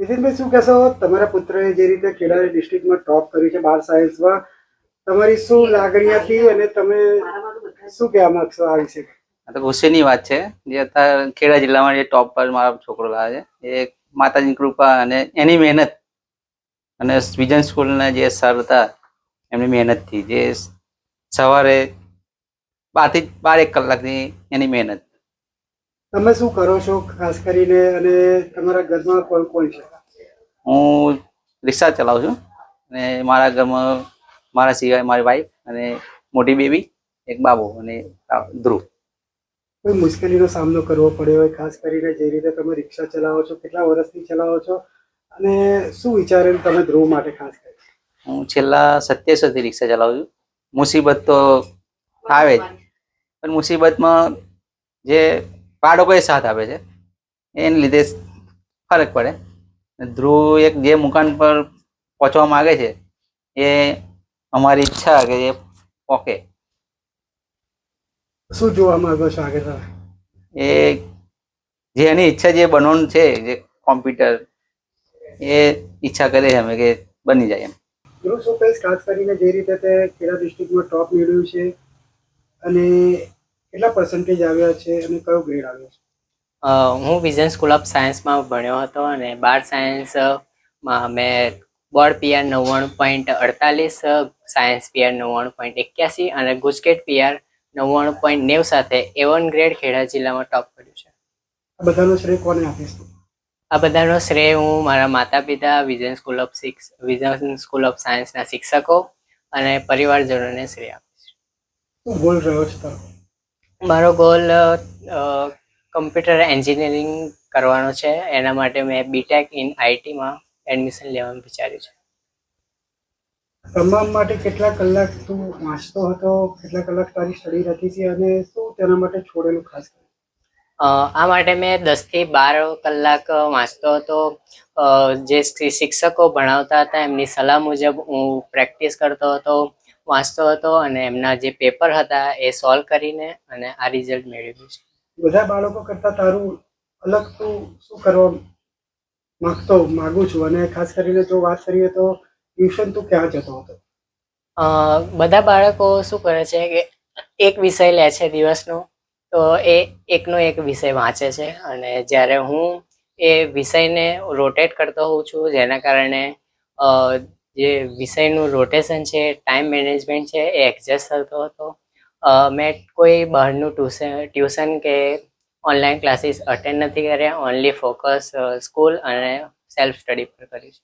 નીતિનભાઈ શું કહેશો? તમારા પુત્રએ જે રીતે ખેડા ડિસ્ટ્રિક્ટમાં ટોપ કર્યું છે બાર સાયન્સમાં તમારી શું લાગણી હતી અને તમે શું કહેવા માંગશો આ વિશે? આ તો ખુશીની વાત છે. જે અત્યારે ખેડા જિલ્લામાં જે ટોપ પર મારો છોકરો લાવે છે, એ માતાજીની કૃપા અને એની મહેનત અને વિઝન સ્કૂલના જે સર હતા, એમની મહેનતથી જે સવારે બારથી બાર એક કલાકની એની મહેનત તમે શું કરો છો ખાસ કરીને અને તમારા ઘરમાં કોણ કોણ છે? હું રિક્ષા ચલાવું છું અને મારા ઘરમાં મારા સિવાય મારી વાઈફ અને મોટી બેબી એક બાબુ અને ધ્રુવ. કોઈ મુશ્કેલીનો સામનો કરવો પડ્યો હોય ખાસ કરીને જે રીતે તમે રિક્ષા ચલાવો છો કેટલા વર્ષથી ચલાવો છો અને શું વિચારે તમે ધ્રુવ માટે ખાસ કરી હું છેલ્લા સત્યાસોથી રિક્ષા ચલાવું છું. મુસીબત તો આવે જ પણ મુસીબતમાં જે બાળકો એ સાથ આપે છે. એને લીધે ફરક પડે. ધ્રુવ એક જે મુકામ પર પહોંચવા માંગે છે એ અમારી ઈચ્છા કે એ પોકે. શું જોવા માંગો છો આગળ? એ જે એની ઈચ્છા જે બનવાનું છે જે કોમ્પ્યુટર એ ઈચ્છા કરે છે અમે કે બની જાય એમ. ધ્રુવ શું કહીશ ખાસ કરીને જે રીતે તે ખેડા ડિસ્ટ્રિક્ટમાં ટોપ મેળવ્યું છે? અને કેટલા પર્સન્ટેજ આવ્યા છે અને કયો ગ્રેડ આવ્યો છે? હું વિઝન સ્કૂલ ઓફ સાયન્સમાં ભણ્યો હતો અને બાર સાયન્સમાં મેં બોર્ડ પીઆર નવ્વાણું પોઈન્ટ અડતાલીસ સાયન્સ પીઆર નવ્વાણું પોઈન્ટ એક્યાસી અને ગુજકેટ પીઆર નવ્વાણું પોઈન્ટ નેવ સાથે એવન ગ્રેડ ખેડા જિલ્લામાં ટોપ કર્યું છે. આ બધાનો શ્રેય કોને આપીશ આ બધાનો શ્રેય હું મારા માતા પિતા Vision School of six Vision School of સાયન્સના શિક્ષકો અને પરિવારજનોને શ્રેય આપીશ. શું ગોલ રહ્યો છે તારો? મારો ગોલ કમ્પ્યુટર એન્જિનિયરિંગ કરવાનો છે. એના માટે મેં બીટેક ઇન આઈટીમાં એડમિશન લેવાનું વિચાર્યું છે. તમામ માટે કેટલા કલાક તું વાંચતો હતો? કેટલા કલાક તારી સ્ટડી રહેતી હતી? અને શું તેના માટે છોડેલું ખાસ આ માટે મેં દસથી બાર કલાક વાંચતો હતો. જે શિક્ષકો ભણાવતા હતા એમની સલાહ મુજબ હું પ્રેક્ટિસ કરતો હતો. વાંચતો હતો અને એમના જે પેપર હતા એ સોલ્વ કરીને અને આ રિઝલ્ટ મેળવ્યું છે. બધા બાળકો કરતા તારું અલગ તું શું કરવા માંગતો માગું છું? અને ખાસ કરીને જો વાત કરીએ તો ટ્યુશન તું ક્યાં જતો હતો? બધા બાળકો શું કરે છે કે એક વિષય લે છે દિવસનો તો એ એકનો એક વિષય વાંચે છે. અને જ્યારે હું એ વિષયને રોટેટ કરતો હોઉં છું જેના કારણે જે વિષયનું રોટેશન છે ટાઈમ મેનેજમેન્ટ છે, એ એડજસ્ટ થતો હતો. મેં કોઈ બહારનું ટ્યુશન ટ્યુશન કે ઓનલાઈન ક્લાસીસ અટેન્ડ નથી કર્યા. ઓનલી ફોકસ સ્કૂલ અને સેલ્ફ સ્ટડી પર કર્યું છે.